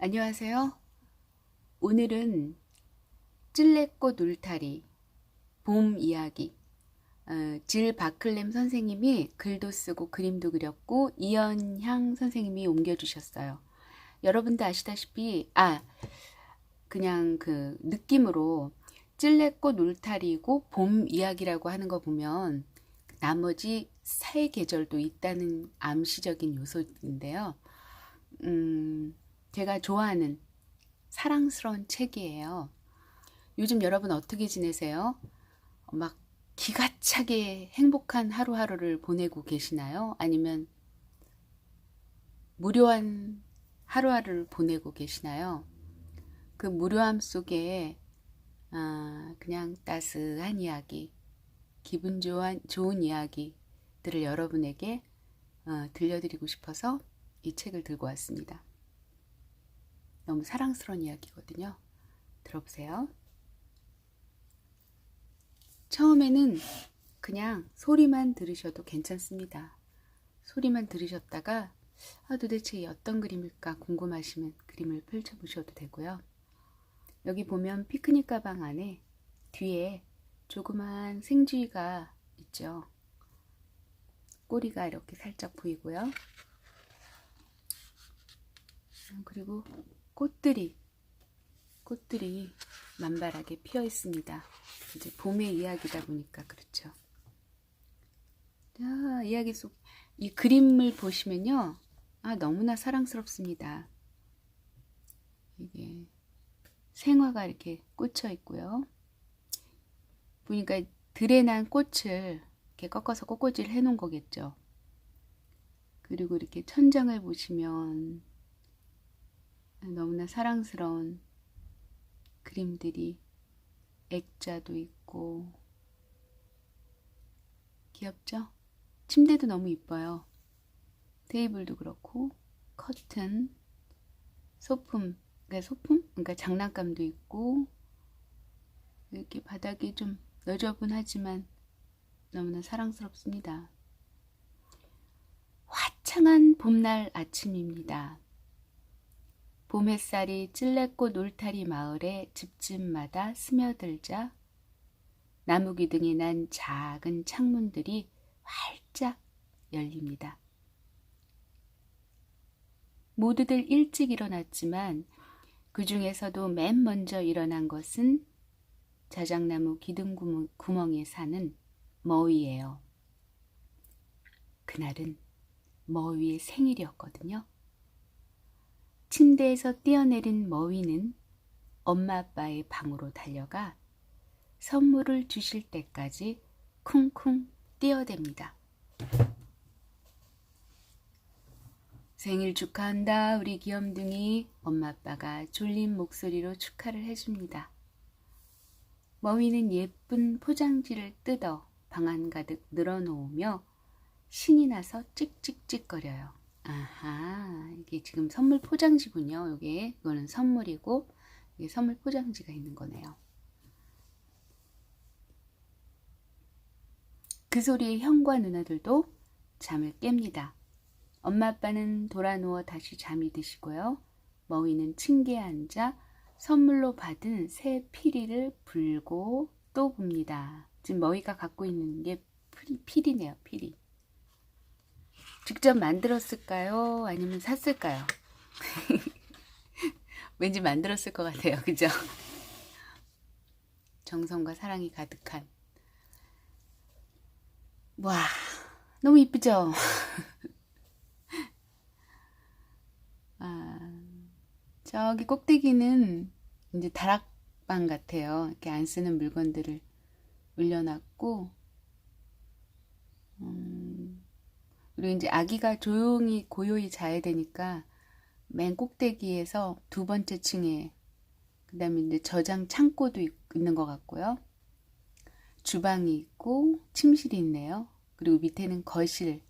안녕하세요. 오늘은 찔레꽃 울타리 봄 이야기 어, 질 바클렘 선생님이 글도 쓰고 그림도 그렸고 이연향 선생님이 옮겨주셨어요. 여러분도 아시다시피 아 그냥 그 느낌으로 찔레꽃 울타리고 봄 이야기라고 하는 거 보면 나머지 새 계절도 있다는 암시적인 요소인데요. 음, 제가 좋아하는 사랑스러운 책이에요. 요즘 여러분 어떻게 지내세요? 막 기가 차게 행복한 하루하루를 보내고 계시나요? 아니면 무료한 하루하루를 보내고 계시나요? 그 무료함 속에 아, 그냥 따스한 이야기, 기분 좋은, 좋은 이야기들을 여러분에게 어, 들려드리고 싶어서 이 책을 들고 왔습니다. 너무 사랑스러운 이야기거든요. 들어보세요. 처음에는 그냥 소리만 들으셔도 괜찮습니다. 소리만 들으셨다가 아, 도대체 어떤 그림일까 궁금하시면 그림을 펼쳐보셔도 되고요. 여기 보면 피크닉 가방 안에 뒤에 조그만 생쥐가 있죠. 꼬리가 이렇게 살짝 보이고요. 그리고 꽃들이 꽃들이 만발하게 피어 있습니다. 이제 봄의 이야기다 보니까 그렇죠. 자, 이야기 속 이 그림을 보시면요. 아, 너무나 사랑스럽습니다. 이게 생화가 이렇게 꽂혀 있고요. 보니까 들에 난 꽃을 이렇게 꺾어서 꽃꽂이를 해 놓은 거겠죠. 그리고 이렇게 천장을 보시면 너무나 사랑스러운 그림들이 액자도 있고 귀엽죠? 침대도 너무 이뻐요. 테이블도 그렇고 커튼, 소품, 그러니까 소품, 그러니까 장난감도 있고 이렇게 바닥이 좀 너저분하지만 너무나 사랑스럽습니다. 화창한 봄날 아침입니다. 봄 햇살이 찔레꽃 울타리 마을의 집집마다 스며들자 나무 기둥이 난 작은 창문들이 활짝 열립니다. 모두들 일찍 일어났지만 그 중에서도 맨 먼저 일어난 것은 자작나무 기둥 구멍에 사는 머위예요. 그날은 머위의 생일이었거든요. 침대에서 뛰어내린 머위는 엄마 아빠의 방으로 달려가 선물을 주실 때까지 쿵쿵 뛰어댑니다. 생일 축하한다, 우리 귀염둥이. 엄마 아빠가 졸린 목소리로 축하를 해줍니다. 머위는 예쁜 포장지를 뜯어 방 안 가득 늘어놓으며 신이 나서 찍찍찍거려요. 아하, 이게 지금 선물 포장지군요. 이게 이거는 선물이고 이게 선물 포장지가 있는 거네요. 그 소리에 형과 누나들도 잠을 깹니다. 엄마 아빠는 돌아 누워 다시 잠이 드시고요. 머위는 층계에 앉아 선물로 받은 새 피리를 불고 또 봅니다. 지금 머위가 갖고 있는 게 피리, 피리네요, 피리. 직접 만들었을까요? 아니면 샀을까요? 왠지 만들었을 것 같아요. 그죠? 정성과 사랑이 가득한. 와, 너무 이쁘죠? 아, 저기 꼭대기는 이제 다락방 같아요. 이렇게 안 쓰는 물건들을 올려놨고, 음, 그리고 이제 아기가 조용히 고요히 자야 되니까 맨 꼭대기에서 두 번째 층에 그 다음에 이제 저장 창고도 있는 것 같고요. 주방이 있고 침실이 있네요. 그리고 밑에는 거실.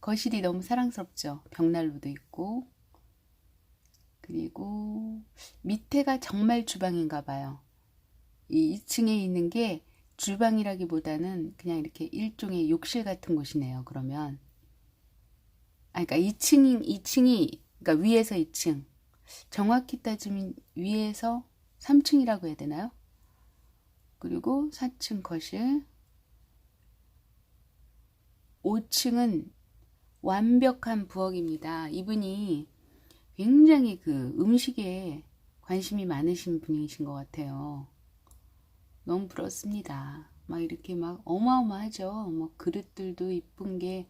거실이 너무 사랑스럽죠. 벽난로도 있고. 그리고 밑에가 정말 주방인가 봐요. 이 2층에 있는 게 주방이라기보다는 그냥 이렇게 일종의 욕실 같은 곳이네요. 그러면 아 그러니까 2층이 2층이 그러니까 위에서 2층 정확히 따지면 위에서 3층이라고 해야 되나요? 그리고 4층 거실. 5층은 완벽한 부엌입니다. 이분이 굉장히 그 음식에 관심이 많으신 분이신 것 같아요. 너무 부럽습니다. 막 이렇게 막 어마어마하죠. 뭐 그릇들도 이쁜 게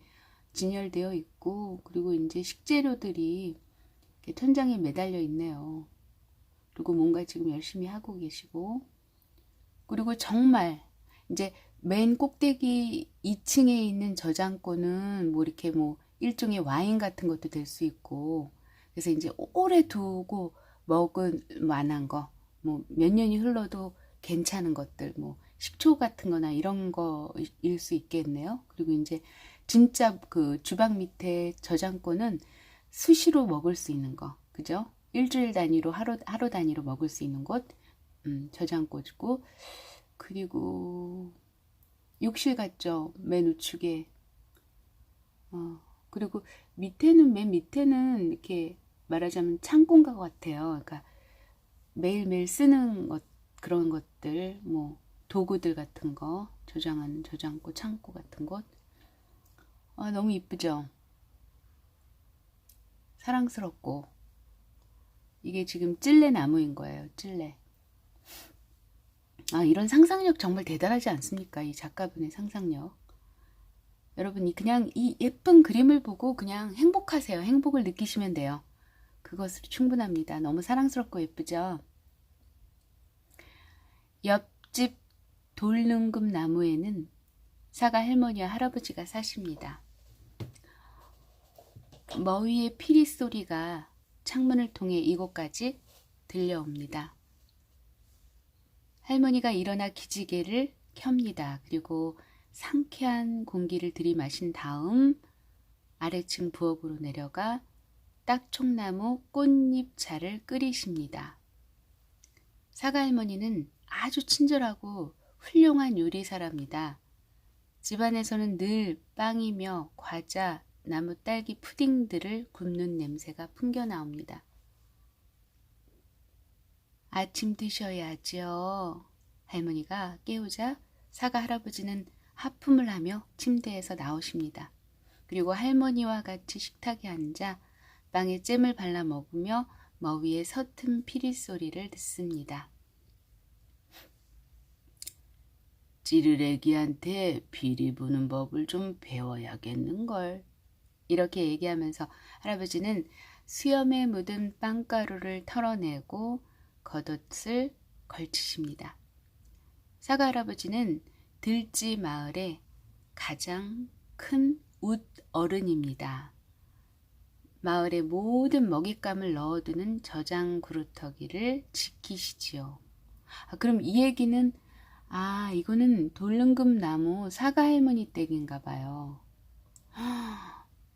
진열되어 있고, 그리고 이제 식재료들이 천장에 매달려 있네요. 그리고 뭔가 지금 열심히 하고 계시고, 그리고 정말 이제 맨 꼭대기 2층에 있는 저장고는 뭐 이렇게 뭐 일종의 와인 같은 것도 될 수 있고, 그래서 이제 오래 두고 먹은 만한 거, 뭐 몇 년이 흘러도 괜찮은 것들, 뭐 식초 같은 거나 이런 거일 수 있겠네요. 그리고 이제 진짜 그 주방 밑에 저장고는 수시로 먹을 수 있는 거, 그죠? 일주일 단위로 하루, 하루 단위로 먹을 수 있는 곳, 음, 저장고고, 그리고 욕실 같죠? 맨 우측에. 어, 그리고 밑에는, 맨 밑에는 이렇게 말하자면 창고인가 같아요. 그러니까 매일매일 쓰는 것, 그런 것들, 뭐, 도구들 같은 거, 저장하는 저장고, 창고 같은 곳. 아, 너무 이쁘죠? 사랑스럽고. 이게 지금 찔레 나무인 거예요, 찔레. 아, 이런 상상력 정말 대단하지 않습니까? 이 작가분의 상상력. 여러분이 그냥 이 예쁜 그림을 보고 그냥 행복하세요. 행복을 느끼시면 돼요. 그것으로 충분합니다. 너무 사랑스럽고 예쁘죠? 옆집 돌능금 나무에는 사가 할머니와 할아버지가 사십니다. 머위의 피리 소리가 창문을 통해 이곳까지 들려옵니다. 할머니가 일어나 기지개를 켭니다. 그리고 상쾌한 공기를 들이마신 다음 아래층 부엌으로 내려가 딱총나무 꽃잎차를 끓이십니다. 사가 할머니는 아주 친절하고 훌륭한 요리사랍니다. 집안에서는 늘 빵이며 과자, 나무 딸기 푸딩들을 굽는 냄새가 풍겨 나옵니다. 아침 드셔야죠. 할머니가 깨우자 사가 할아버지는 하품을 하며 침대에서 나오십니다. 그리고 할머니와 같이 식탁에 앉아 빵에 잼을 발라 먹으며 머위의 서툰 피리 소리를 듣습니다. 찌르레기한테 비리 부는 법을 좀 배워야겠는걸. 이렇게 얘기하면서 할아버지는 수염에 묻은 빵가루를 털어내고 겉옷을 걸치십니다. 사과 할아버지는 들지 마을의 가장 큰 웃 어른입니다. 마을의 모든 먹잇감을 넣어두는 저장 그루터기를 지키시지요. 아, 그럼 이 얘기는 아 이거는 돌릉금 나무 사과 할머니 댁인가 봐요.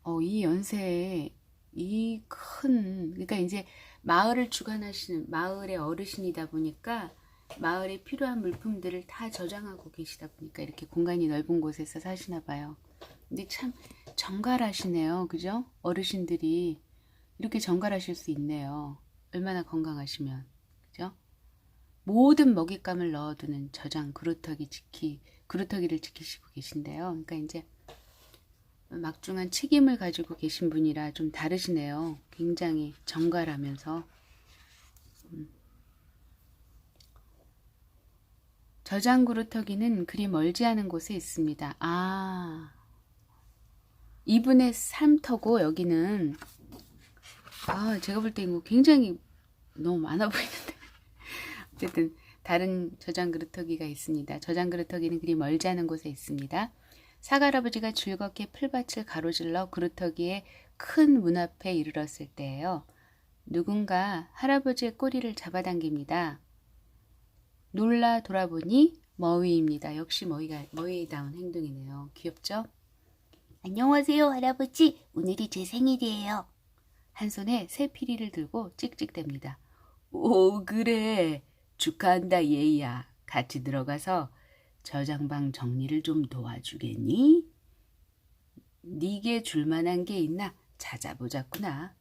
어, 이 연세에 이 큰 그러니까 이제 마을을 주관하시는 마을의 어르신이다 보니까 마을에 필요한 물품들을 다 저장하고 계시다 보니까 이렇게 공간이 넓은 곳에서 사시나 봐요. 근데 참 정갈하시네요. 그죠? 어르신들이 이렇게 정갈하실 수 있네요. 얼마나 건강하시면. 모든 먹잇감을 넣어두는 저장 그루터기 지키, 그루터기를 지키시고 계신데요. 그러니까 이제 막중한 책임을 가지고 계신 분이라 좀 다르시네요. 굉장히 정갈하면서. 음. 저장 그루터기는 그리 멀지 않은 곳에 있습니다. 아, 이분의 삶터고 여기는 아 제가 볼 때 이거 굉장히 너무 많아 보이는데 어쨌든 다른 저장 그루터기가 있습니다. 저장 그루터기는 그리 멀지 않은 곳에 있습니다. 사갈아버지가 즐겁게 풀밭을 가로질러 그루터기의 큰 문 앞에 이르렀을 때예요. 누군가 할아버지의 꼬리를 잡아당깁니다. 놀라 돌아보니 머위입니다. 역시 머위가 머위다운 행동이네요. 귀엽죠? 안녕하세요, 할아버지. 오늘이 제 생일이에요. 한 손에 새 피리를 들고 찍찍댑니다. 오, 그래. 축하한다 예이야. 같이 들어가서 저장방 정리를 좀 도와주겠니? 니게 줄만한 게 있나 찾아보자꾸나.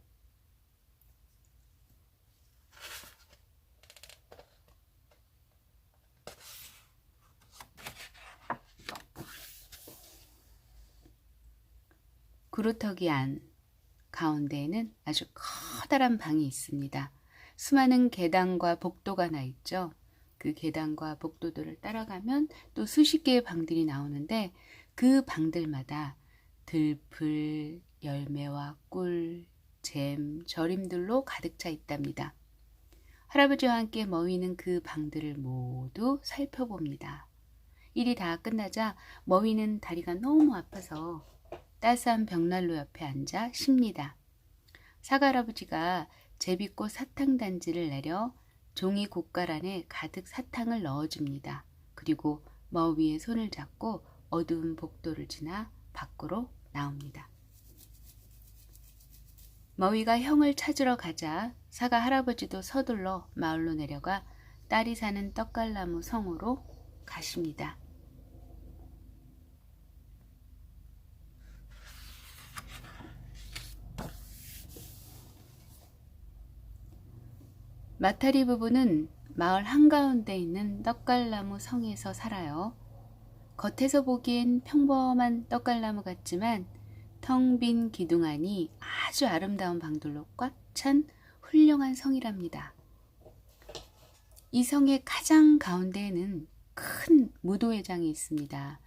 그루터기 안 가운데에는 아주 커다란 방이 있습니다. 수많은 계단과 복도가 나 있죠. 그 계단과 복도들을 따라가면 또 수십 개의 방들이 나오는데 그 방들마다 들풀, 열매와 꿀, 잼, 절임들로 가득 차 있답니다. 할아버지와 함께 머위는 그 방들을 모두 살펴봅니다. 일이 다 끝나자 머위는 다리가 너무 아파서 따스한 벽난로 옆에 앉아 쉽니다. 사과 할아버지가 제비꽃 사탕 단지를 내려 종이 곶갈 안에 가득 사탕을 넣어줍니다. 그리고 머위의 손을 잡고 어두운 복도를 지나 밖으로 나옵니다. 머위가 형을 찾으러 가자 사과 할아버지도 서둘러 마을로 내려가 딸이 사는 떡갈나무 성으로 가십니다. 마타리 부부는 마을 한가운데 있는 떡갈나무 성에서 살아요. 겉에서 보기엔 평범한 떡갈나무 같지만 텅 빈 기둥 안이 아주 아름다운 방들로 꽉 찬 훌륭한 성이랍니다. 이 성의 가장 가운데에는 큰 무도회장이 있습니다.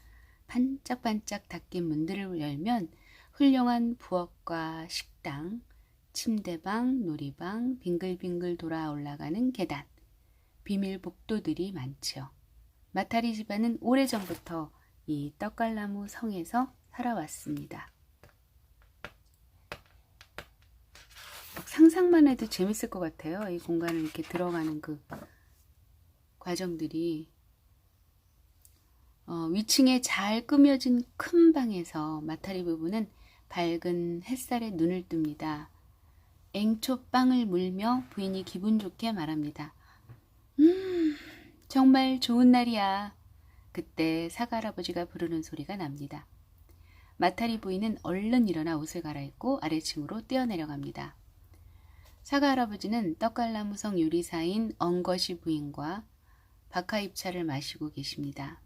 반짝반짝 닫힌 문들을 열면 훌륭한 부엌과 식당, 침대방, 놀이방, 빙글빙글 돌아 올라가는 계단, 비밀 복도들이 많지요. 마타리 집안은 오래전부터 이 떡갈나무 성에서 살아왔습니다. 막 상상만 해도 재밌을 것 같아요. 이 공간을 이렇게 들어가는 그 과정들이 어, 위층에 잘 꾸며진 큰 방에서 마타리 부부는 밝은 햇살에 눈을 뜹니다. 앵초빵을 물며 부인이 기분 좋게 말합니다. 음, 정말 좋은 날이야. 그때 사과 할아버지가 부르는 소리가 납니다. 마타리 부인은 얼른 일어나 옷을 갈아입고 아래층으로 뛰어내려갑니다. 사과 할아버지는 떡갈나무성 요리사인 엉거시 부인과 박하입차를 마시고 계십니다.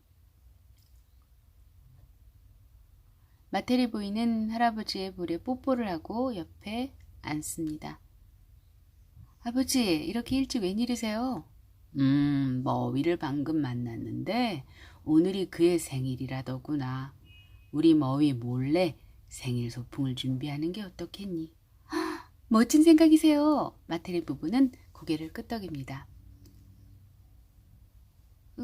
마테리 부인은 할아버지의 볼에 뽀뽀를 하고 옆에 앉습니다. 아버지, 이렇게 일찍 웬일이세요? 음, 머위를 방금 만났는데 오늘이 그의 생일이라더구나. 우리 머위 몰래 생일 소풍을 준비하는 게 어떻겠니? 헉, 멋진 생각이세요. 마테리 부부는 고개를 끄덕입니다.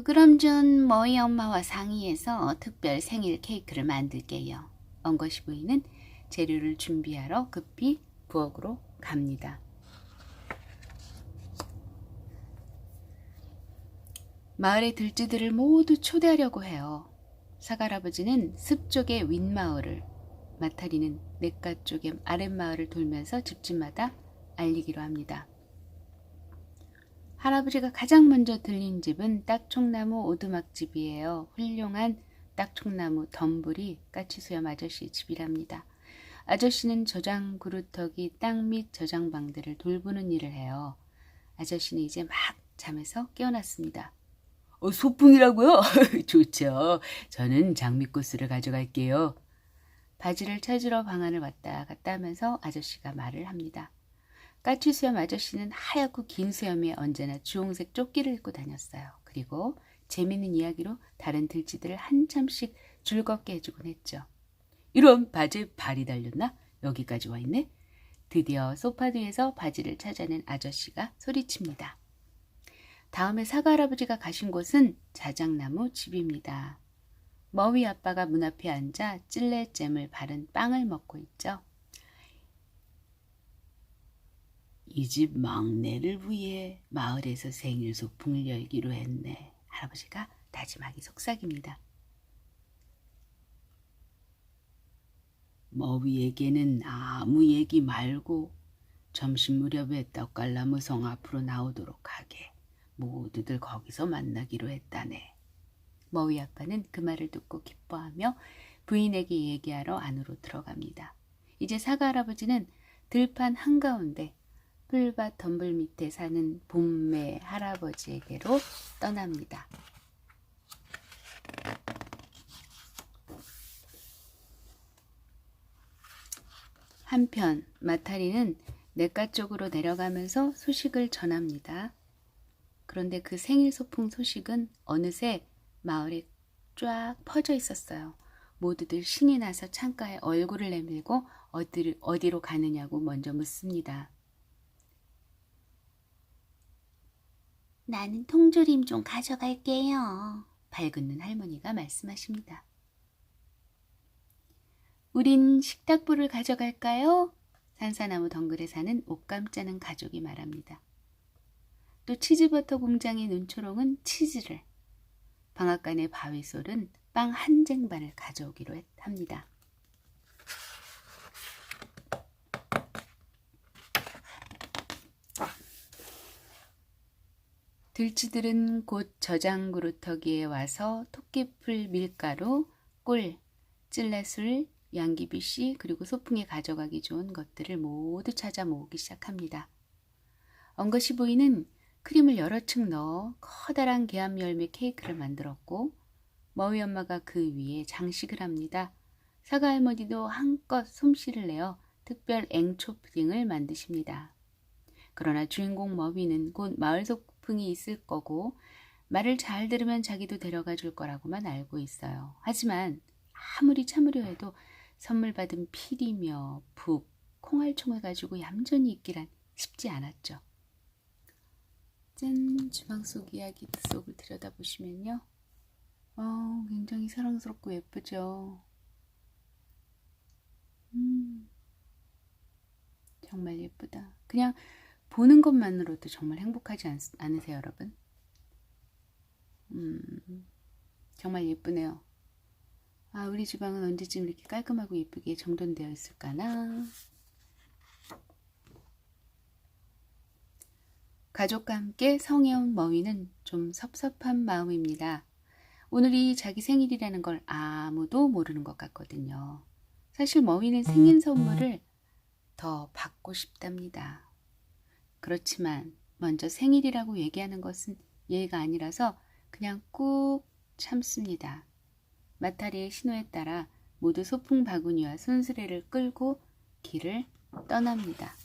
그럼 전 머위 엄마와 상의해서 특별 생일 케이크를 만들게요. 엉거시 부인은 재료를 준비하러 급히 부엌으로 갑니다. 마을의 들쥐들을 모두 초대하려고 해요. 사갈아버지는 습 쪽의 윗마을을, 마타리는 냇가 쪽의 아랫마을을 돌면서 집집마다 알리기로 합니다. 할아버지가 가장 먼저 들린 집은 딱총나무 오두막집이에요. 훌륭한 딱총나무 덤불이 까치수염 아저씨 집이랍니다. 아저씨는 저장 그루터기 땅및 저장방들을 돌보는 일을 해요. 아저씨는 이제 막 잠에서 깨어났습니다. 어, 소풍이라고요? 좋죠. 저는 장미꽃을 가져갈게요. 바지를 찾으러 방안을 왔다 갔다 하면서 아저씨가 말을 합니다. 까치수염 아저씨는 하얗고 긴 수염에 언제나 주홍색 조끼를 입고 다녔어요. 그리고 재밌는 이야기로 다른 들쥐들을 한참씩 즐겁게 해주곤 했죠. 이런 바지에 발이 달렸나? 여기까지 와 있네. 드디어 소파 뒤에서 바지를 찾아낸 아저씨가 소리칩니다. 다음에 사과 할아버지가 가신 곳은 자작나무 집입니다. 머위 아빠가 문 앞에 앉아 찔레잼을 바른 빵을 먹고 있죠. 이 집 막내를 위해 마을에서 생일 소풍을 열기로 했네. 할아버지가 다짐하기 속삭입니다. 머위에게는 아무 얘기 말고 점심 무렵에 떡갈나무 성 앞으로 나오도록 하게. 모두들 거기서 만나기로 했다네. 머위 아빠는 그 말을 듣고 기뻐하며 부인에게 얘기하러 안으로 들어갑니다. 이제 사과 할아버지는 들판 한가운데 풀밭 덤불 밑에 사는 봄매 할아버지에게로 떠납니다. 한편 마타리는 냇가 쪽으로 내려가면서 소식을 전합니다. 그런데 그 생일 소풍 소식은 어느새 마을에 쫙 퍼져 있었어요. 모두들 신이 나서 창가에 얼굴을 내밀고 어디, 어디로 가느냐고 먼저 묻습니다. 나는 통조림 좀 가져갈게요. 밝은 할머니가 말씀하십니다. 우린 식탁불을 가져갈까요? 산사나무 덩굴에 사는 옷감 짜는 가족이 말합니다. 또 치즈버터 공장의 눈초롱은 치즈를, 방앗간의 바위솔은 빵 한 쟁반을 가져오기로 했- 합니다. 들쥐들은 곧 저장구루터기에 와서 토끼풀 밀가루, 꿀, 찔레술, 양귀비씨 그리고 소풍에 가져가기 좋은 것들을 모두 찾아 모으기 시작합니다. 엉거시 보이는 크림을 여러 층 넣어 커다란 개암 열매 케이크를 만들었고 머위 엄마가 그 위에 장식을 합니다. 사과 할머니도 한껏 솜씨를 내어 특별 앵초 푸딩을 만드십니다. 그러나 주인공 머위는 곧 마을 소풍이 있을 거고 말을 잘 들으면 자기도 데려가 줄 거라고만 알고 있어요. 하지만 아무리 참으려 해도 선물 받은 피리며 북, 콩알총을 가지고 얌전히 있기란 쉽지 않았죠. 짠! 주방 속 이야기 속을 들여다보시면요. 어, 굉장히 사랑스럽고 예쁘죠. 음, 정말 예쁘다. 그냥 보는 것만으로도 정말 행복하지 않, 않으세요, 여러분? 음, 정말 예쁘네요. 아, 우리 주방은 언제쯤 이렇게 깔끔하고 예쁘게 정돈되어 있을까나? 가족과 함께 성에 온 머위는 좀 섭섭한 마음입니다. 오늘이 자기 생일이라는 걸 아무도 모르는 것 같거든요. 사실 머위는 생일 선물을 더 받고 싶답니다. 그렇지만 먼저 생일이라고 얘기하는 것은 예의가 아니라서 그냥 꾹 참습니다. 마타리의 신호에 따라 모두 소풍 바구니와 손수레를 끌고 길을 떠납니다.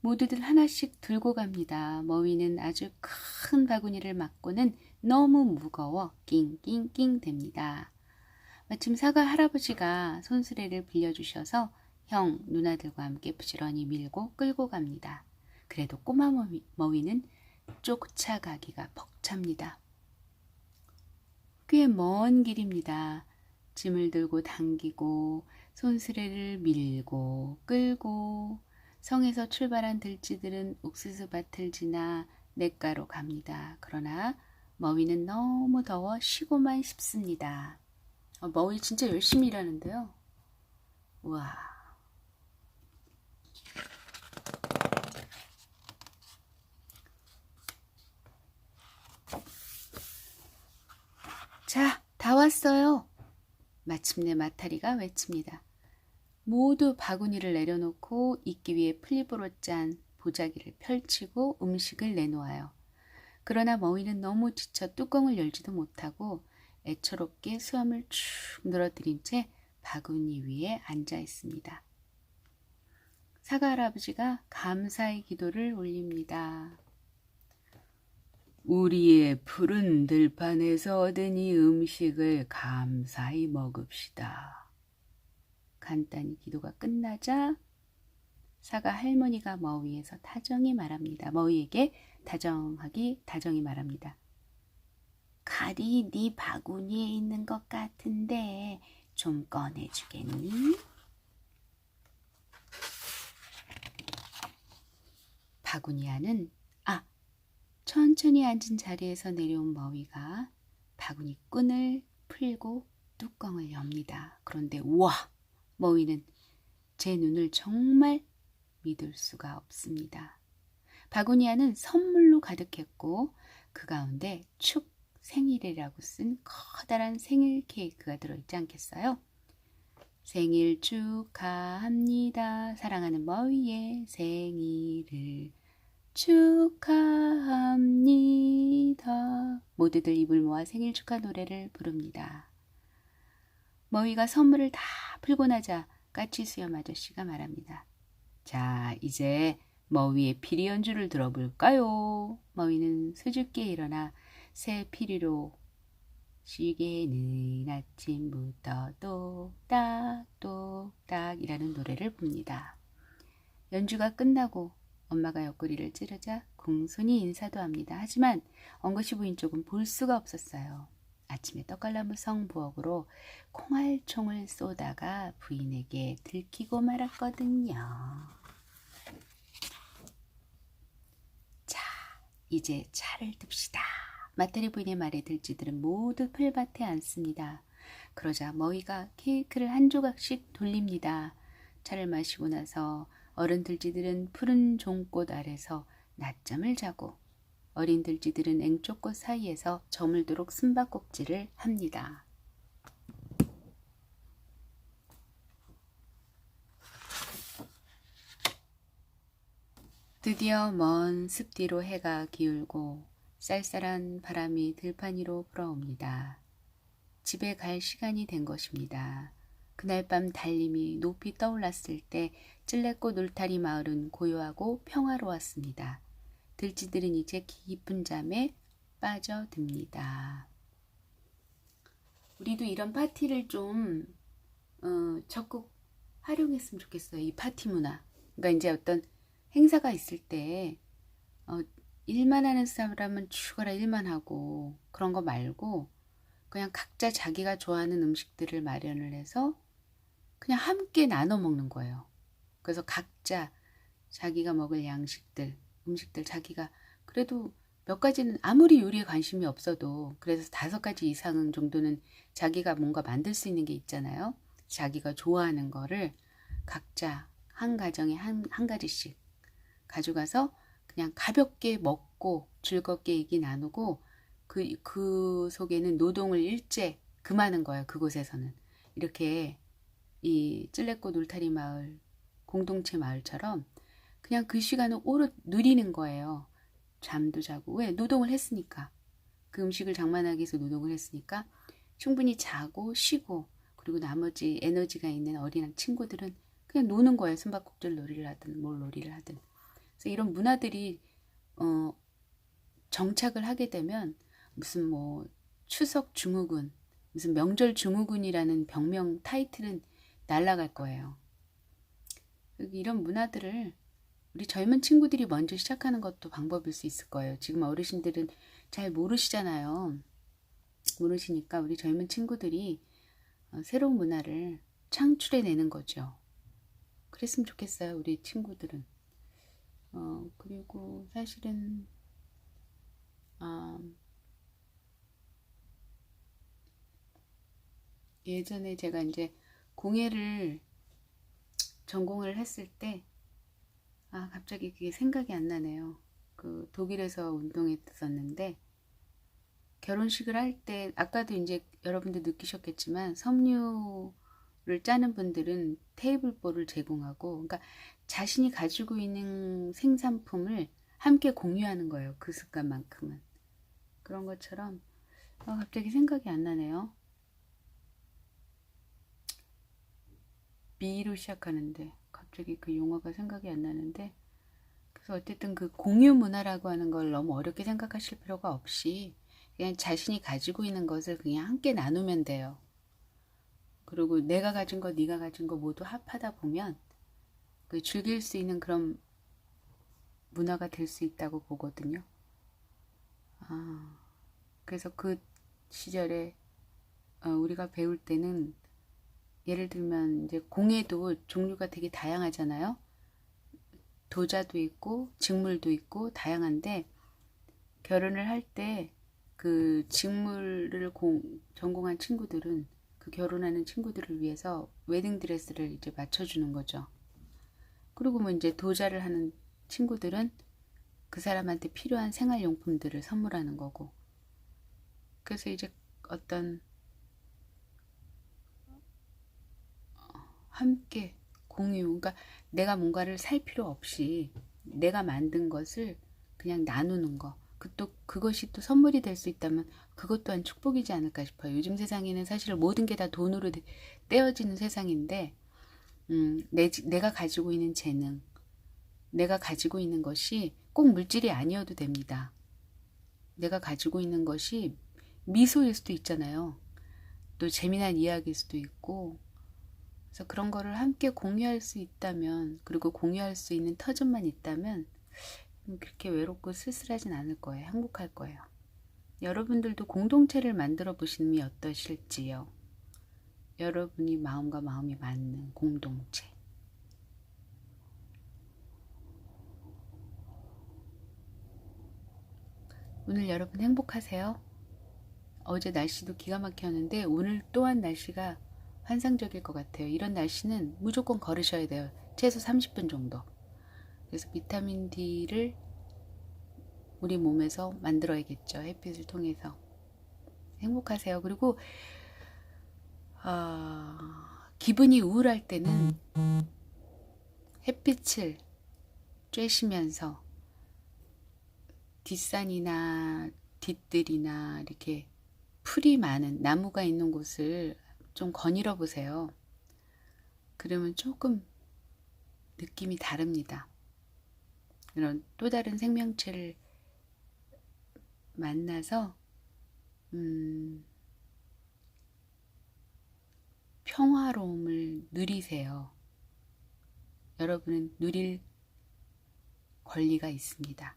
모두들 하나씩 들고 갑니다. 머위는 아주 큰 바구니를 맡고는 너무 무거워 낑낑낑 됩니다. 마침 사과 할아버지가 손수레를 빌려주셔서 형, 누나들과 함께 부지런히 밀고 끌고 갑니다. 그래도 꼬마 머위, 머위는 쫓아가기가 벅찹니다. 꽤 먼 길입니다. 짐을 들고 당기고 손수레를 밀고 끌고 성에서 출발한 들쥐들은 옥수수 밭을 지나 냇가로 갑니다. 그러나 머위는 너무 더워 쉬고만 싶습니다. 어, 머위 진짜 열심히 일하는데요. 우와. 자, 다 왔어요. 마침내 마타리가 외칩니다. 모두 바구니를 내려놓고 있기 위해 플립으로 짠 보자기를 펼치고 음식을 내놓아요. 그러나 머위는 너무 지쳐 뚜껑을 열지도 못하고 애처롭게 수염을 축 늘어뜨린 채 바구니 위에 앉아 있습니다. 사과 할아버지가 감사의 기도를 올립니다. 우리의 푸른 들판에서 얻은 이 음식을 감사히 먹읍시다. 간단히 기도가 끝나자 사과 할머니가 머위에서 다정히 말합니다. 머위에게 다정하기 다정히 말합니다. 칼이 네 바구니에 있는 것 같은데 좀 꺼내주겠니? 바구니 안은 아 천천히 앉은 자리에서 내려온 머위가 바구니 끈을 풀고 뚜껑을 엽니다. 그런데 우와 머위는 제 눈을 정말 믿을 수가 없습니다. 바구니 안은 선물로 가득했고 그 가운데 축 생일이라고 쓴 커다란 생일 케이크가 들어있지 않겠어요? 생일 축하합니다. 사랑하는 머위의 생일을 축하합니다. 모두들 입을 모아 생일 축하 노래를 부릅니다. 머위가 선물을 다 풀고 나자 까치 수염 아저씨가 말합니다. 자, 이제 머위의 피리 연주를 들어볼까요? 머위는 수줍게 일어나 새 피리로 시계는 아침부터 똑딱 똑딱이라는 노래를 붑니다. 연주가 끝나고 엄마가 옆구리를 찌르자 공손히 인사도 합니다. 하지만 엉거시 부인 쪽은 볼 수가 없었어요. 아침에 떡갈나무 성부엌으로 콩알총을 쏘다가 부인에게 들키고 말았거든요. 자, 이제 차를 듭시다. 마태리 부인의 말에 들쥐들은 모두 풀밭에 앉습니다. 그러자 머위가 케이크를 한 조각씩 돌립니다. 차를 마시고 나서 어른 들쥐들은 푸른 종꽃 아래서 낮잠을 자고 어린 들쥐들은 앵초꽃 사이에서 저물도록 숨바꼭질을 합니다. 드디어 먼 숲 뒤로 해가 기울고 쌀쌀한 바람이 들판 위로 불어옵니다. 집에 갈 시간이 된 것입니다. 그날 밤 달님이 높이 떠올랐을 때 찔레꽃 울타리 마을은 고요하고 평화로웠습니다. 들쥐들은 이제 깊은 잠에 빠져듭니다. 우리도 이런 파티를 좀 어, 적극 활용했으면 좋겠어요. 이 파티 문화. 그러니까 이제 어떤 행사가 있을 때 어, 일만 하는 사람은 죽어라 일만 하고 그런 거 말고 그냥 각자 자기가 좋아하는 음식들을 마련을 해서 그냥 함께 나눠 먹는 거예요. 그래서 각자 자기가 먹을 양식들, 음식들 자기가 그래도 몇 가지는 아무리 요리에 관심이 없어도 그래서 다섯 가지 이상은 정도는 자기가 뭔가 만들 수 있는 게 있잖아요. 자기가 좋아하는 거를 각자 한 가정에 한, 한 가지씩 가져가서 그냥 가볍게 먹고 즐겁게 얘기 나누고 그, 그 속에는 노동을 일제 금하는 거예요. 그곳에서는. 이렇게 이 찔레꽃 울타리 마을 공동체 마을처럼 그냥 그 시간을 오롯 누리는 거예요. 잠도 자고 왜 노동을 했으니까 그 음식을 장만하기 위해서 노동을 했으니까 충분히 자고 쉬고 그리고 나머지 에너지가 있는 어린 친구들은 그냥 노는 거예요. 숨바꼭질 놀이를 하든 뭘 놀이를 하든. 그래서 이런 문화들이 어, 정착을 하게 되면 무슨 뭐 추석 중후군 무슨 명절 중후군이라는 병명 타이틀은 날아갈 거예요. 이런 문화들을 우리 젊은 친구들이 먼저 시작하는 것도 방법일 수 있을 거예요. 지금 어르신들은 잘 모르시잖아요. 모르시니까 우리 젊은 친구들이 어, 새로운 문화를 창출해내는 거죠. 그랬으면 좋겠어요. 우리 친구들은. 어, 그리고 사실은, 아, 예전에 제가 이제 공예를 전공을 했을 때, 아, 갑자기 그게 생각이 안 나네요. 그 독일에서 운동했었는데, 결혼식을 할 때, 아까도 이제 여러분들 느끼셨겠지만, 섬유를 짜는 분들은 테이블볼을 제공하고, 그러니까 자신이 가지고 있는 생산품을 함께 공유하는 거예요. 그 습관만큼은. 그런 것처럼, 아, 갑자기 생각이 안 나네요. 미로 시작하는데 갑자기 그 용어가 생각이 안 나는데 그래서 어쨌든 그 공유 문화라고 하는 걸 너무 어렵게 생각하실 필요가 없이 그냥 자신이 가지고 있는 것을 그냥 함께 나누면 돼요. 그리고 내가 가진 거, 네가 가진 거 모두 합하다 보면 그 즐길 수 있는 그런 문화가 될 수 있다고 보거든요. 아, 그래서 그 시절에 어, 우리가 배울 때는 예를 들면 이제 공예도 종류가 되게 다양하잖아요. 도자도 있고 직물도 있고 다양한데 결혼을 할 때 그 직물을 공, 전공한 친구들은 그 결혼하는 친구들을 위해서 웨딩 드레스를 이제 맞춰주는 거죠. 그리고 뭐 이제 도자를 하는 친구들은 그 사람한테 필요한 생활용품들을 선물하는 거고. 그래서 이제 어떤 함께 공유, 그러니까 내가 뭔가를 살 필요 없이 내가 만든 것을 그냥 나누는 거. 그그또 그것이 또 선물이 될 수 있다면 그것 또한 축복이지 않을까 싶어요. 요즘 세상에는 사실 모든 게 다 돈으로 되- 떼어지는 세상인데, 음, 내, 내가 가지고 있는 재능, 내가 가지고 있는 것이 꼭 물질이 아니어도 됩니다. 내가 가지고 있는 것이 미소일 수도 있잖아요. 또 재미난 이야기일 수도 있고, 그래서 그런 거를 함께 공유할 수 있다면, 그리고 공유할 수 있는 터전만 있다면, 그렇게 외롭고 쓸쓸하진 않을 거예요. 행복할 거예요. 여러분들도 공동체를 만들어 보심이 어떠실지요? 여러분이 마음과 마음이 맞는 공동체. 오늘 여러분 행복하세요? 어제 날씨도 기가 막혔는데 오늘 또한 날씨가 환상적일 것 같아요. 이런 날씨는 무조건 걸으셔야 돼요. 최소 30분 정도. 그래서 비타민 D를 우리 몸에서 만들어야겠죠. 햇빛을 통해서. 행복하세요. 그리고 아, 기분이 우울할 때는 햇빛을 쬐시면서 뒷산이나 뒷들이나 이렇게 풀이 많은 나무가 있는 곳을 좀 거닐어 보세요. 그러면 조금 느낌이 다릅니다. 이런 또 다른 생명체를 만나서 음, 평화로움을 누리세요. 여러분은 누릴 권리가 있습니다.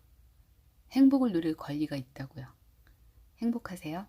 행복을 누릴 권리가 있다고요. 행복하세요.